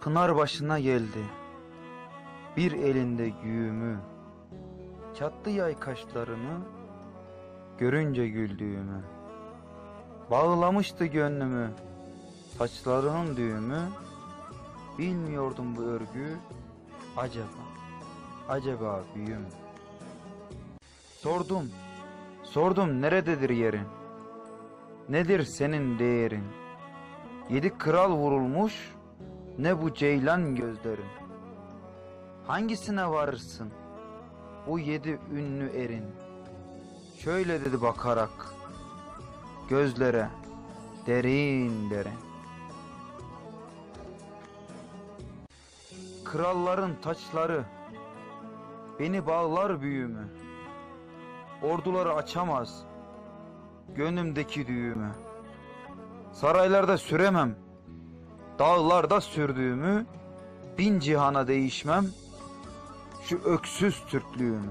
Pınar başına geldi. Bir elinde güğümü. Çattı yay kaşlarını. Görünce güldüğümü. Bağlamıştı gönlümü. Saçlarının düğümü. Bilmiyordum bu örgü. Acaba, acaba büyüm. Sordum, sordum nerededir yerin? Nedir senin değerin? Yedi kral vurulmuş, ne bu ceylan gözlerin? Hangisine varırsın? Bu yedi ünlü erin. Şöyle dedi bakarak, gözlere, derin derin. Kralların taçları, beni bağlar büyümü. Orduları açamaz, gönlümdeki düğümü. Saraylarda süremem, dağlarda sürdüğümü, bin cihana değişmem, şu öksüz Türklüğümü.